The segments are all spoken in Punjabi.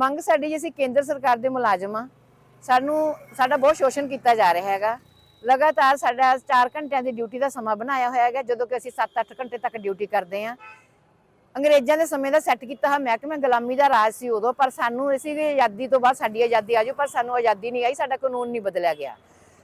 ਮੰਗ ਸਾਡੀ ਜੀ, ਅਸੀਂ ਕੇਂਦਰ ਸਰਕਾਰ ਦੇ ਮੁਲਾਜ਼ਮ ਆ ਸਾਨੂੰ, ਸਾਡਾ ਬਹੁਤ ਸ਼ੋਸ਼ਣ ਕੀਤਾ ਜਾ ਰਿਹਾ ਹੈਗਾ। ਲਗਾਤਾਰ ਸਾਡਾ 4 ਘੰਟਿਆਂ ਦੀ ਡਿਊਟੀ ਦਾ ਸਮਾਂ ਬਣਾਇਆ ਹੋਇਆ ਹੈਗਾ, ਜਦੋਂ ਕਿ ਅਸੀਂ 7-8 ਘੰਟੇ ਤੱਕ ਡਿਊਟੀ ਕਰਦੇ ਆ ਅੰਗਰੇਜ਼ਾਂ ਦੇ ਸਮੇਂ ਦਾ ਸੈੱਟ ਕੀਤਾ ਹੋਇਆ ਮਹਿਕਮਾ ਗੁਲਾਮੀ ਦਾ ਰਾਜ ਸੀ ਉਦੋਂ, ਪਰ ਸਾਨੂੰ ਅਸੀਂ ਆਜ਼ਾਦੀ ਤੋਂ ਬਾਅਦ ਸਾਡੀ ਆਜ਼ਾਦੀ ਆਜੋ ਪਰ ਸਾਨੂੰ ਆਜ਼ਾਦੀ ਨਹੀਂ ਆਈ, ਸਾਡਾ ਕਾਨੂੰਨ ਨਹੀਂ ਬਦਲਿਆ ਗਿਆ।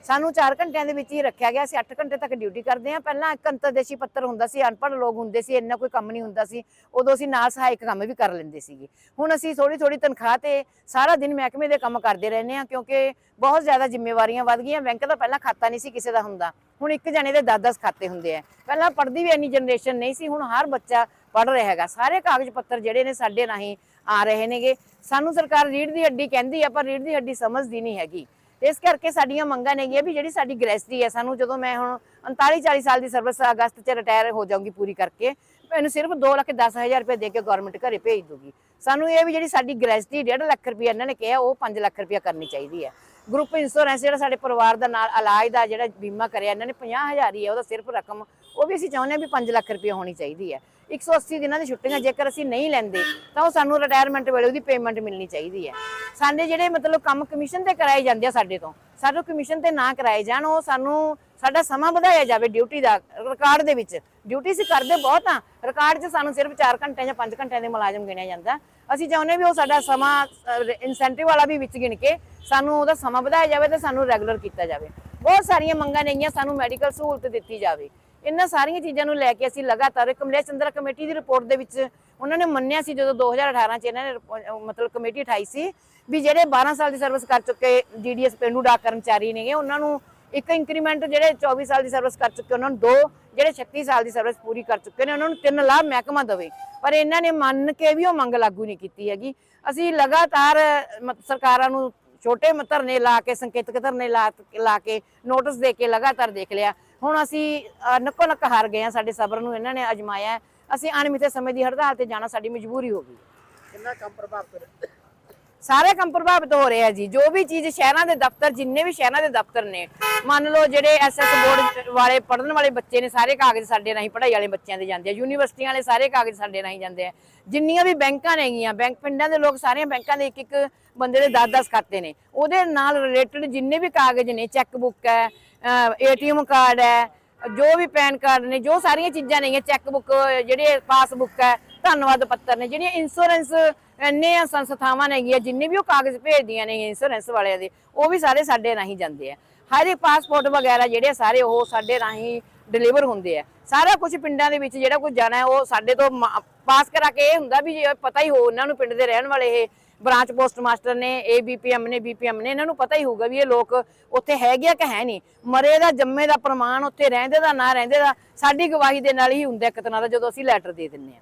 ਸਾਨੂੰ 4 ਘੰਟਿਆਂ ਦੇ ਵਿੱਚ ਹੀ ਰੱਖਿਆ ਗਿਆ ਅਸੀਂ 8 ਘੰਟੇ ਤੱਕ ਡਿਊਟੀ ਕਰਦੇ ਹਾਂ। ਪਹਿਲਾਂ ਇੱਕ ਅੰਤਰਦੇਸ਼ੀ ਪੱਤਰ ਹੁੰਦਾ ਸੀ, ਅਨਪੜ੍ਹ ਲੋਕ ਹੁੰਦੇ ਸੀ, ਇੰਨਾ ਕੋਈ ਕੰਮ ਨਹੀਂ ਹੁੰਦਾ ਸੀ। ਉਦੋਂ ਅਸੀਂ ਨਾਲ ਸਹਾਇਕ ਕੰਮ ਵੀ ਕਰ ਲੈਂਦੇ ਸੀਗੇ। ਹੁਣ ਅਸੀਂ ਥੋੜੀ ਥੋੜੀ ਤਨਖਾਹ ਤੇ ਸਾਰਾ ਦਿਨ ਮਹਿਕਮੇ ਦੇ ਕੰਮ ਕਰਦੇ ਰਹਿੰਦੇ ਆ ਕਿਉਂਕਿ ਬਹੁਤ ਜ਼ਿਆਦਾ ਜ਼ਿੰਮੇਵਾਰੀਆਂ ਵੱਧ ਗਈਆਂ। ਬੈਂਕ ਦਾ ਪਹਿਲਾਂ ਖਾਤਾ ਨਹੀਂ ਸੀ ਕਿਸੇ ਦਾ ਹੁੰਦਾ। ਹੁਣ ਇੱਕ ਜਣੇ ਦੇ 10-10 ਖਾਤੇ ਹੁੰਦੇ ਆ। ਪਹਿਲਾਂ ਪੜ੍ਹਦੀ ਵੀ ਇੰਨੀ ਜਨਰੇਸ਼ਨ ਨਹੀਂ ਸੀ, ਹੁਣ ਹਰ ਬੱਚਾ ਪੜ੍ਹ ਰਿਹਾ ਹੈਗਾ। ਸਾਰੇ ਕਾਗਜ਼ ਪੱਤਰ ਜਿਹੜੇ ਨੇ ਸਾਡੇ ਰਾਹੀਂ ਆ ਰਹੇ ਨੇਗੇ। ਸਾਨੂੰ ਸਰਕਾਰ ਰੀੜ ਦੀ ਹੱਡੀ ਕਹਿੰਦੀ ਆ, ਪਰ ਰੀੜ ਦੀ ਹੱਡੀ ਸਮਝਦੀ ਨਹੀਂ ਹੈਗੀ। ਤੇ ਇਸ ਕਰਕੇ ਸਾਡੀਆਂ ਮੰਗਾਂ ਨੇਗੀਆਂ ਵੀ ਜਿਹੜੀ ਸਾਡੀ ਗ੍ਰੈਜੂਏਟੀ ਹੈ, ਸਾਨੂੰ ਜਦੋਂ ਮੈਂ ਹੁਣ 39 40 ਸਾਲ ਦੀ ਸਰਵਿਸ ਅਗਸਤ 'ਚ ਰਿਟਾਇਰ ਹੋ ਜਾਊਂਗੀ ਪੂਰੀ ਕਰਕੇ, ਮੈਨੂੰ ਸਿਰਫ 2 ਲੱਖ 10 ਹਜ਼ਾਰ ਰੁਪਏ ਦੇ ਕੇ ਗਵਰਨਮੈਂਟ ਘਰੇ ਭੇਜ ਦੂਗੀ ਸਾਨੂੰ ਇਹ ਵੀ ਜਿਹੜੀ ਸਾਡੀ ਗ੍ਰੈਜੂਏਟੀ 1.5 ਲੱਖ ਰੁਪਏ ਇਹਨਾਂ ਨੇ ਕਿਹਾ, ਉਹ 5 ਲੱਖ ਰੁਪਏ ਕਰਨੀ ਚਾਹੀਦੀ ਹੈ। ਗਰੁੱਪ ਇੰਸ਼ੋਰੈਂਸ ਜਿਹੜਾ ਸਾਡੇ ਪਰਿਵਾਰ ਦਾ ਨਾਲ ਇਲਾਜ ਦਾ ਜਿਹੜਾ ਬੀਮਾ ਕਰਿਆ, ਇਹਨਾਂ ਨੇ 50000 ਹੀ ਹੈ, ਉਹਦਾ ਸਿਰਫ ਰਕਮ, ਉਹ ਵੀ ਅਸੀਂ ਚਾਹੁੰਦੇ ਹਾਂ ਵੀ 5 ਲੱਖ ਰੁਪਏ ਹੋਣੀ ਚਾਹੀਦੀ ਹੈ। 180 ਦਿਨਾਂ ਦੀ ਛੁੱਟੀਆਂ ਜੇਕਰ ਅਸੀਂ ਨਹੀਂ ਲੈਂਦੇ, ਤਾਂ ਉਹ ਸਾਨੂੰ ਰਿਟਾਇਰਮੈਂਟ ਵੇਲੇ ਉਹਦੀ ਪੇਮੈਂਟ ਮਿਲਣੀ ਚਾਹੀਦੀ ਹੈ। ਸਾਡੇ ਜਿਹੜੇ ਮਤਲਬ ਕੰਮ ਕਮਿਸ਼ਨ ਤੇ ਕਰਾਏ ਜਾਂਦੇ ਆ ਸਾਡੇ ਤੋਂ ਸਾਡੇ ਕਮਿਸ਼ਨ ਤੇ ਨਾ ਕਰਾਏ ਜਾਣ, ਉਹ ਸਾਨੂੰ ਸਾਡਾ ਸਮਾਂ ਵਧਾਇਆ ਜਾਵੇ ਡਿਊਟੀ ਦਾ ਰਿਕਾਰਡ ਦੇ ਵਿੱਚ। ਡਿਊਟੀ ਅਸੀਂ ਕਰਦੇ ਬਹੁਤ ਆ ਰਿਕਾਰਡ 'ਚ ਸਾਨੂੰ ਸਿਰਫ 4 ਘੰਟੇ ਜਾਂ 5 ਘੰਟਿਆਂ ਦੇ ਮੁਲਾਜ਼ਮ ਗਿਣਿਆ ਜਾਂਦਾ। ਅਸੀਂ ਚਾਹੁੰਦੇ ਵੀ ਉਹ ਸਾਡਾ ਸਮਾਂ ਇਨਸੈਂਟਿਵ ਵਾਲਾ ਵੀ ਵਿੱਚ ਗਿਣ ਕੇ ਸਾਨੂੰ ਉਹਦਾ ਸਮਾਂ ਵਧਾਇਆ ਜਾਵੇ ਤੇ ਸਾਨੂੰ ਰੈਗੂਲਰ ਕੀਤਾ ਜਾਵੇ। ਬਹੁਤ ਸਾਰੀਆਂ ਮੰਗਾਂ ਨੇਗੀਆਂ ਸਾਨੂੰ ਮੈਡੀਕਲ ਸਹੂਲਤ ਦਿੱਤੀ ਜਾਵੇ। ਇਹਨਾਂ ਸਾਰੀਆਂ ਚੀਜ਼ਾਂ ਨੂੰ ਲੈ ਕੇ ਅਸੀਂ ਲਗਾਤਾਰ ਕਮਲੇਸ਼ ਚੰਦਰਾ ਕਮੇਟੀ ਦੀ ਰਿਪੋਰਟ ਦੇ ਵਿੱਚ ਉਹਨਾਂ ਨੇ ਮੰਨਿਆ ਸੀ ਜਦੋਂ 2018 ਚ ਇਹਨਾਂ ਨੇ ਰਿਪੋ- ਮਤਲਬ ਕਮੇਟੀ ਉਠਾਈ ਸੀ ਵੀ ਜਿਹੜੇ 12 ਸਾਲ ਦੀ ਸਰਵਿਸ ਕਰ ਚੁੱਕੇ ਡੀਡੀਐਸ ਪਿੰਡੂ ਡਾਕ ਕਰਮਚਾਰੀ ਨੇਗੇ, ਉਹਨਾਂ ਨੂੰ ਇੱਕ ਇੰਕਰੀਮੈਂਟ ਜਿਹੜੇ 24 ਸਾਲ ਦੀ ਸਰਵਿਸ ਕਰ ਚੁੱਕੇ, ਉਹਨਾਂ ਨੂੰ ਦੋ ਜਿਹੜੇ 36 ਸਾਲ ਦੀ ਸਰਵਿਸ ਪੂਰੀ ਕਰ ਚੁੱਕੇ ਨੇ, ਉਹਨਾਂ ਨੂੰ ਤਿੰਨ ਲਾਭ ਮਹਿਕਮਾ ਦੇਵੇ। ਪਰ ਇਹਨਾਂ ਨੇ ਮੰਨ ਕੇ ਵੀ ਉਹ ਮੰਗ ਲਾਗੂ ਨਹੀਂ ਕੀਤੀ ਹੈਗੀ। ਅਸੀਂ ਲਗਾਤਾਰ ਮਤ- ਸਰਕਾਰਾਂ ਨੂੰ ਛੋਟੇ ਧਰਨੇ ਲਾ ਕੇ, ਸੰਕੇਤਕ ਧਰਨੇ ਲਾ ਲਾ ਕੇ ਨੋਟਿਸ ਦੇ ਕੇ ਲਗਾਤਾਰ ਦੇਖ ਲਿਆ। ਹੁਣ ਅਸੀਂ ਨੱਕੋ ਨੱਕ ਹਾਰ ਗਏ ਹਾਂ, ਸਾਡੇ ਸਬਰ ਨੂੰ ਇਹਨਾਂ ਨੇ ਅਜਮਾਇਆ ਅਸੀਂ ਅਣਮਿੱਥੇ ਸਮੇਂ ਦੀ ਹੜਤਾਲ ਤੇ ਜਾਣਾ, ਸਾਡੀ ਮਜਬੂਰੀ ਹੋ ਗਈ ਕਿੰਨਾ ਕੰਮ ਪ੍ਰਭਾਵਿਤ ਸਾਰੇ ਕੰਮ ਪ੍ਰਭਾਵਿਤ ਹੋ ਰਿਹਾ ਜੀ। ਜੋ ਵੀ ਚੀਜ਼ ਸ਼ਹਿਰਾਂ ਦੇ ਦਫ਼ਤਰ, ਜਿੰਨੇ ਵੀ ਸ਼ਹਿਰਾਂ ਦੇ ਦਫ਼ਤਰ ਨੇ, ਮੰਨ ਲਓ ਜਿਹੜੇ ਐਸਐਸ ਬੋਰਡ ਵਾਲੇ ਪੜਨ ਵਾਲੇ ਬੱਚੇ ਨੇ, ਸਾਰੇ ਕਾਗਜ਼ ਸਾਡੇ ਰਾਹੀਂ, ਪੜ੍ਹਾਈ ਵਾਲੇ ਬੱਚਿਆਂ ਦੇ ਜਾਂਦੇ ਆ। ਯੂਨੀਵਰਸਿਟੀਆਂ ਵਾਲੇ ਸਾਰੇ ਕਾਗਜ਼ ਸਾਡੇ ਰਾਹੀਂ ਜਾਂਦੇ ਆ। ਜਿੰਨੀਆਂ ਵੀ ਬੈਂਕਾਂ ਨੇਗੀਆਂ ਬੈਂਕ ਪਿੰਡਾਂ ਦੇ ਲੋਕ ਸਾਰੀਆਂ ਬੈਂਕਾਂ ਦੇ ਇੱਕ ਇੱਕ ਬੰਦੇ ਦੇ 10-10 ਖਾਤੇ ਨੇ। ਉਹਦੇ ਨਾਲ ਰਿਲੇਟਡ ਜਿੰਨੇ ਵੀ ਕਾਗਜ਼ ਨੇ ਚੈੱਕ ਬੁੱਕ ਹੈ ਏਟੀਐਮ ਕਾਰਡ ਹੈ, ਜੋ ਵੀ ਪੈਨ ਕਾਰਡ ਨੇ, ਜੋ ਸਾਰੀਆਂ ਚੀਜ਼ਾਂ ਨੇਗੀਆਂ ਚੈੱਕ ਬੁੱਕ ਜਿਹੜੇ ਪਾਸਬੁੱਕ ਹੈ ਧੰਨਵਾਦ ਪੱਤਰ ਨੇ, ਜਿਹੜੀਆਂ ਇੰਸ਼ੋਰੈਂਸ ਇੰਨੇ ਸੰਸਥਾਵਾਂ ਨੇਗੀਆਂ ਜਿੰਨੇ ਵੀ ਉਹ ਕਾਗਜ਼ ਭੇਜਦੀਆਂ ਨੇ ਇੰਸ਼ੋਰੈਂਸ ਵਾਲਿਆਂ ਦੇ, ਉਹ ਵੀ ਸਾਰੇ ਸਾਡੇ ਰਾਹੀਂ ਜਾਂਦੇ ਆ। ਹਰ ਇੱਕ ਪਾਸਪੋਰਟ ਵਗੈਰਾ ਜਿਹੜੇ ਸਾਰੇ ਉਹ ਸਾਡੇ ਰਾਹੀਂ ਡਿਲੀਵਰ ਹੁੰਦੇ ਆ। ਸਾਰਾ ਕੁਝ ਪਿੰਡਾਂ ਦੇ ਵਿੱਚ ਜਿਹੜਾ ਕੁਝ ਜਾਣਾ ਉਹ ਸਾਡੇ ਤੋਂ ਪਾਸ ਕਰਾ ਕੇ ਇਹ ਹੁੰਦਾ ਵੀ ਪਤਾ ਹੀ ਹੋ ਉਹਨਾਂ ਨੂੰ ਪਿੰਡ ਦੇ ਰਹਿਣ ਵਾਲੇ ਇਹ ਬ੍ਰਾਂਚ ਪੋਸਟ ਮਾਸਟਰ ਨੇ ਏਬੀਪੀਐਮ ਨੇ ਬੀਪੀਐਮ ਨੇ, ਇਹਨਾਂ ਨੂੰ ਪਤਾ ਹੀ ਹੋਊਗਾ ਵੀ ਇਹ ਲੋਕ ਉੱਥੇ ਹੈਗੇ ਆ ਕਿ ਹੈ ਨਹੀਂ। ਮਰੇ ਦਾ, ਜੰਮੇ ਦਾ, ਪ੍ਰਮਾਣ ਉੱਥੇ ਰਹਿੰਦੇ ਦਾ, ਨਾ ਰਹਿੰਦੇ ਦਾ, ਸਾਡੀ ਗਵਾਹੀ ਦੇ ਨਾਲ ਹੀ ਹੁੰਦਾ ਇੱਕ ਤਰ੍ਹਾਂ ਦਾ ਜਦੋਂ ਅਸੀਂ ਲੈਟਰ ਦੇ ਦਿੰਨੇ ਆ।